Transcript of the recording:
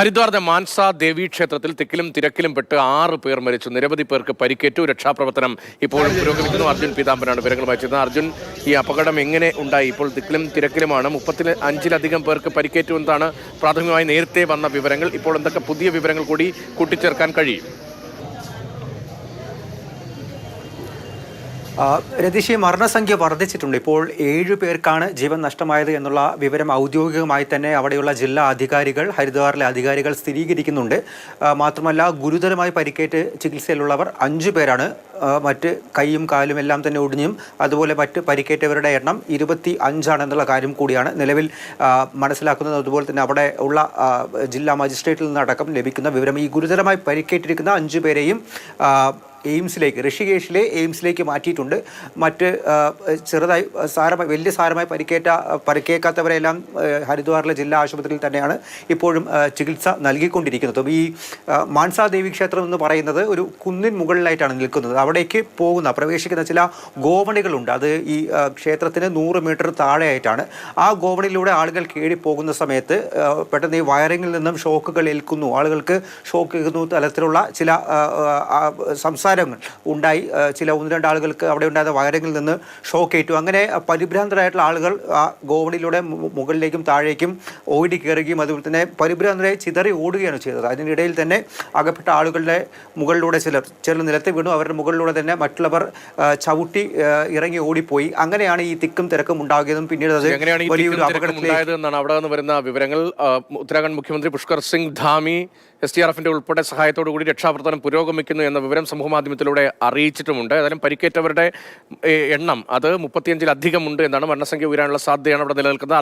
ഹരിദ്വാറിന്റെ മാൻസ ദേവി ക്ഷേത്രത്തിൽ തിക്കിലും തിരക്കിലും പെട്ട് ആറ് പേർ മരിച്ചു. നിരവധി പേർക്ക് പരിക്കേറ്റു. രക്ഷാപ്രവർത്തനം ഇപ്പോഴും പുരോഗമിക്കുന്നു. അർജുൻ പീതാംബരാണ് വിവരങ്ങൾ ചേർന്നത് അർജുൻ ഈ അപകടം എങ്ങനെ ഉണ്ടായി? ഇപ്പോൾ തിക്കിലും തിരക്കിലുമാണ്. മുപ്പത്തി അഞ്ചിലധികം പേർക്ക് പരിക്കേറ്റു എന്നതാണ് പ്രാഥമികമായി നേരത്തെ വന്ന വിവരങ്ങൾ. ഇപ്പോൾ എന്തൊക്കെ പുതിയ വിവരങ്ങൾ കൂടി കൂട്ടിച്ചേർക്കാൻ കഴിയും? രതീഷ് മരണസംഖ്യ വർദ്ധിച്ചിട്ടുണ്ട്. ഇപ്പോൾ ഏഴു പേർക്കാണ് ജീവൻ നഷ്ടമായത് എന്നുള്ള വിവരം ഔദ്യോഗികമായി തന്നെ അവിടെയുള്ള ജില്ലാ അധികാരികൾ ഹരിദ്വാറിലെ അധികാരികൾ സ്ഥിരീകരിക്കുന്നുണ്ട്. മാത്രമല്ല ഗുരുതരമായി പരിക്കേറ്റ് ചികിത്സയിലുള്ളവർ അഞ്ചു പേരാണ്. മറ്റ് കൈയും കാലും എല്ലാം തന്നെ ഒടിഞ്ഞും അതുപോലെ മറ്റ് പരിക്കേറ്റവരുടെ എണ്ണം ഇരുപത്തി അഞ്ചാണ് എന്നുള്ള കാര്യം കൂടിയാണ് നിലവിൽ മനസ്സിലാക്കുന്നത്. അതുപോലെ തന്നെ അവിടെ ഉള്ള ജില്ലാ മജിസ്ട്രേറ്റിൽ നിന്നടക്കം ലഭിക്കുന്ന വിവരം ഈ ഗുരുതരമായി പരിക്കേറ്റിരിക്കുന്ന അഞ്ചു പേരെയും എയിംസിലേക്ക് ഋഷികേശിലെ എയിംസിലേക്ക് മാറ്റിയിട്ടുണ്ട്. മറ്റ് ചെറുതായി സാരമായി വലിയ സാരമായി പരിക്കേറ്റ പരിക്കേക്കാത്തവരെല്ലാം ഹരിദ്വാറിലെ ജില്ലാ ആശുപത്രിയിൽ തന്നെയാണ് ഇപ്പോഴും ചികിത്സ നൽകിക്കൊണ്ടിരിക്കുന്നത്. ഈ മാൻസാദേവി മാൻസാ ദേവി ക്ഷേത്രം എന്ന് പറയുന്നത് ഒരു കുന്നിൻ മുകളിലായിട്ടാണ് നിൽക്കുന്നത്. അവിടേക്ക് പോകുന്ന പ്രവേശിക്കുന്ന ചില ഗോവണികളുണ്ട്. അത് ഈ ക്ഷേത്രത്തിന് നൂറ് മീറ്റർ താഴെയായിട്ടാണ്. ആ ഗോവണിയിലൂടെ ആളുകൾ കയറി പോകുന്ന സമയത്ത് പെട്ടെന്ന് ഈ വയറിങ്ങിൽ നിന്നും ഷോക്കുകൾ ഏൽക്കുന്നു. ആളുകൾക്ക് ഷോക്ക് ഏൽക്കുന്നു തലത്തിലുള്ള ചില ആ, സംസാരങ്ങൾ ഉണ്ടായി. ചില ഒന്ന് രണ്ട് ആളുകൾക്ക് അവിടെ ഉണ്ടായ വയറിങ്ങിൽ നിന്ന് ഷോക്ക് ഏറ്റു. അങ്ങനെ പരിഭ്രാന്തരായിട്ടുള്ള ആളുകൾ ആ ഗോവണിയിലൂടെ മുകളിലേക്കും താഴേക്കും ഓടി കയറുകയും അതുപോലെ തന്നെ പരിഭ്രാന്തരായി ചിതറി ഓടുകയാണ് ചെയ്തത്. അതിനിടയിൽ തന്നെ അകപ്പെട്ട ആളുകളുടെ മുകളിലൂടെ ചിലർ ചിലർ നിലത്ത് വീണു. അവരുടെ മുകളിലൂടെ തന്നെ മറ്റുള്ളവർ ചവിട്ടി ഇറങ്ങി ഓടിപ്പോയി. അങ്ങനെയാണ് ഈ തിക്കും തിരക്കും ഉണ്ടാകിയതും പിന്നീട് അത് വലിയൊരു അപകടത്തിലേക്ക് അവിടെ നിന്ന് വരുന്ന വിവരങ്ങൾ? ഉത്തരാഖണ്ഡ് മുഖ്യമന്ത്രി Pushkar Singh Dhami S T R എഫിന്റെ ഉൾപ്പെടെ സഹായത്തോടു കൂടി രക്ഷാപ്രവർത്തനം പുരോഗമിക്കുന്നു എന്ന വിവരം സമൂഹമാധ്യമത്തിലൂടെ അറിയിച്ചിട്ടുമുണ്ട്. ഏതായാലും പരിക്കേറ്റവരുടെ എണ്ണം അത് മുപ്പത്തിയഞ്ചിലധികം ഉണ്ട് എന്നാണ് മരണസംഖ്യ ഉയരാനുള്ള സാധ്യതയാണ് അവിടെ നിലനിൽക്കുന്നത്.